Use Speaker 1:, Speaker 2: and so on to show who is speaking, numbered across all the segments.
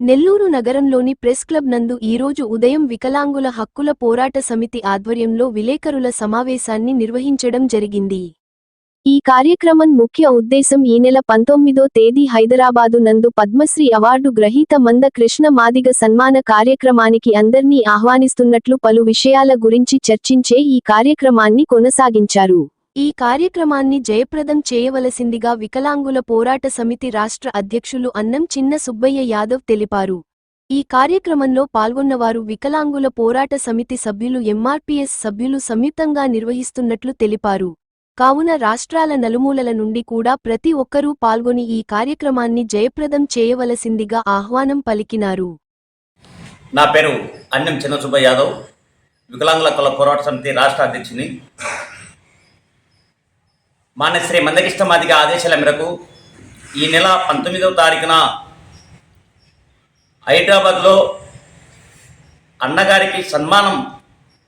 Speaker 1: నెల్లూరు నగరంలోని press club నందు ఈరోజు ఉదయం వికలాంగుల హక్కుల పోరాట సమితి ఆధ్వర్యంలో విలేకరుల సమావేశాన్ని నిర్వహించడం జరిగింది. ఈ కార్యక్రమం ముఖ్య ఉద్దేశం ఈ నెల పంతొమ్మిదో తేదీ హైదరాబాదు నందు పద్మశ్రీ అవార్డు గ్రహీత మంద కృష్ణ మాదిగ సన్మాన కార్యక్రమానికి అందర్నీ ఆహ్వానిస్తున్నట్లు పలు విషయాల గురించి చర్చించే ఈ కార్యక్రమాన్ని కొనసాగించారు. ఈ కార్యక్రమాన్ని జయప్రదం చేయవలసిందిగా వికలాంగుల పోరాట సమితి రాష్ట్ర అధ్యక్షులు అన్నం చిన్న సుబ్బయ్య యాదవ్ తెలిపారు. ఈ కార్యక్రమంలో పాల్గొన్నవారు వికలాంగుల పోరాట సమితి సభ్యులు ఎంఆర్పీఎస్ సభ్యులు సంయుక్తంగా నిర్వహిస్తున్నట్లు తెలిపారు. కావున రాష్ట్రాల నలుమూలల నుండి కూడా ప్రతి ఒక్కరూ పాల్గొని ఈ కార్యక్రమాన్ని జయప్రదం చేయవలసిందిగా ఆహ్వానం పలికినారు.
Speaker 2: నా పేరు అన్నం చిన్న సుబ్బయ్య యాదవ్. వికలాంగుల కుల పోరాట సమితి రాష్ట్ర అధ్యక్షుని. మాన్యశ్రీ మందకిష్ట మాదిగ ఆదేశాల మేరకు ఈ నెల పంతొమ్మిదవ తారీఖున హైదరాబాద్లో అన్నగారికి సన్మానం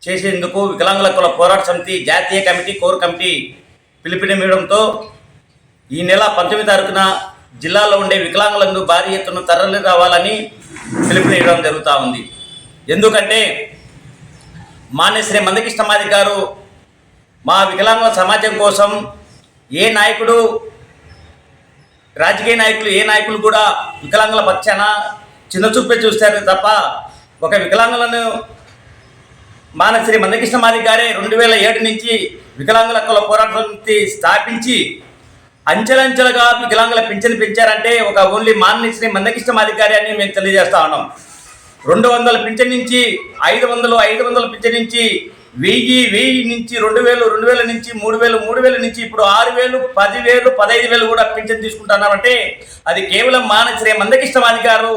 Speaker 2: చేసేందుకు వికలాంగుల కుల పోరాట సమితి జాతీయ కమిటీ కోర్ కమిటీ పిలుపునివ్వడంతో ఈ నెల పంతొమ్మిది తారీఖున జిల్లాలో ఉండే వికలాంగులందు భారీ ఎత్తున తరలి రావాలని పిలుపునివ్వడం జరుగుతూ ఉంది. ఎందుకంటే మాన్యశ్రీ మందకృష్ణమాది గారు మా వికలాంగుల సమాజం కోసం ఏ నాయకుడు రాజకీయ నాయకులు ఏ నాయకులు కూడా వికలాంగుల పక్షాన చిన్నచూపే చూశారు తప్ప ఒక వికలాంగులను మానశ్రీ మందకృష్ణమాది గారే రెండు వేల ఏడు నుంచి వికలాంగుల కుల పోరాట సమితి స్థాపించి అంచెలంచెలుగా వికలాంగుల పింఛను పెంచారంటే ఒక ఓన్లీ మానశ్రీ మందకృష్ణమాది గారే అని మేము తెలియజేస్తా ఉన్నాం. రెండు వందల పింఛన్ నుంచి ఐదు వందలు ఐదు వందల పింఛన్ నుంచి వెయ్యి వెయ్యి నుంచి రెండు వేలు రెండు వేల నుంచి మూడు వేలు మూడు వేల నుంచి ఇప్పుడు ఆరు వేలు పదివేలు పదహైదు వేలు కూడా పింఛన్ తీసుకుంటున్నామంటే అది కేవలం మానశ్రీ మందకృష్ణమాది అధికారు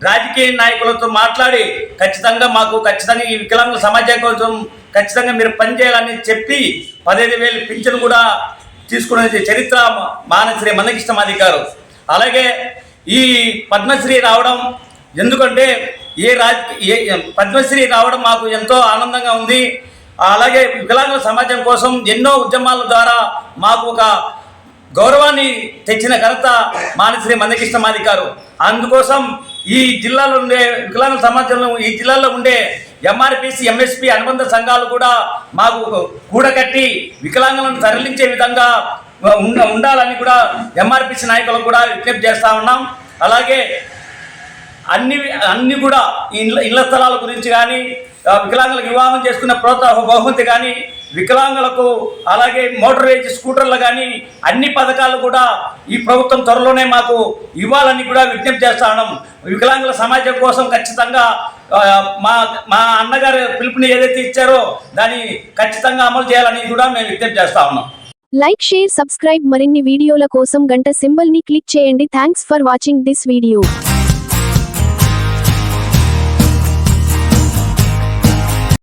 Speaker 2: రాజకీయ నాయకులతో మాట్లాడి ఖచ్చితంగా మాకు ఖచ్చితంగా ఈ వికలాంగుల సమాజం కోసం ఖచ్చితంగా మీరు పనిచేయాలని చెప్పి పదహైదు వేలు పింఛన్ కూడా తీసుకునే చరిత్ర మానశ్రీ మందకృష్ణమాది అధికారు అలాగే ఈ పద్మశ్రీ రావడం ఎందుకంటే ఏ రాజ ఏ పద్మశ్రీ రావడం మాకు ఎంతో ఆనందంగా ఉంది. అలాగే వికలాంగుల సమాజం కోసం ఎన్నో ఉద్యమాల ద్వారా మాకు ఒక గౌరవాన్ని తెచ్చిన ఘనత మానశ్రీ మందకృష్ణమాది గారు. అందుకోసం ఈ జిల్లాలో ఉండే వికలాంగుల సమాజంలో ఈ జిల్లాలో ఉండే ఎంఆర్పిసి ఎంఎస్పి అనుబంధ సంఘాలు కూడా మాకు కూడకట్టి వికలాంగులను తరలించే విధంగా ఉండాలని కూడా ఎంఆర్పిసి నాయకులకు కూడా విజ్ఞప్తి చేస్తా ఉన్నాం. అలాగే అన్ని అన్ని కూడా ఇళ్ళ ఇళ్ళ స్థలాల గురించి కానీ వికలాంగులకు వివాహం చేసుకున్న ప్రోత్సాహ బహుమతి కానీ వికలాంగులకు అలాగే మోటార్ వెహికల్ స్కూటర్లు కానీ అన్ని పథకాలు కూడా ఈ ప్రభుత్వం త్వరలోనే మాకు ఇవ్వాలని కూడా విజ్ఞప్తి చేస్తాను వికలాంగుల సమాజం కోసం ఖచ్చితంగా మా మా అన్నగారు పిలుపుని ఏదైతే ఇచ్చారో దాన్ని ఖచ్చితంగా అమలు చేయాలని కూడా మేము విజ్ఞప్తి చేస్తా ఉన్నాం.
Speaker 1: లైక్ షేర్ సబ్స్క్రైబ్ మరిన్ని వీడియోల కోసం గంట సింబల్ని క్లిక్ చేయండి. Thanks for watching this video.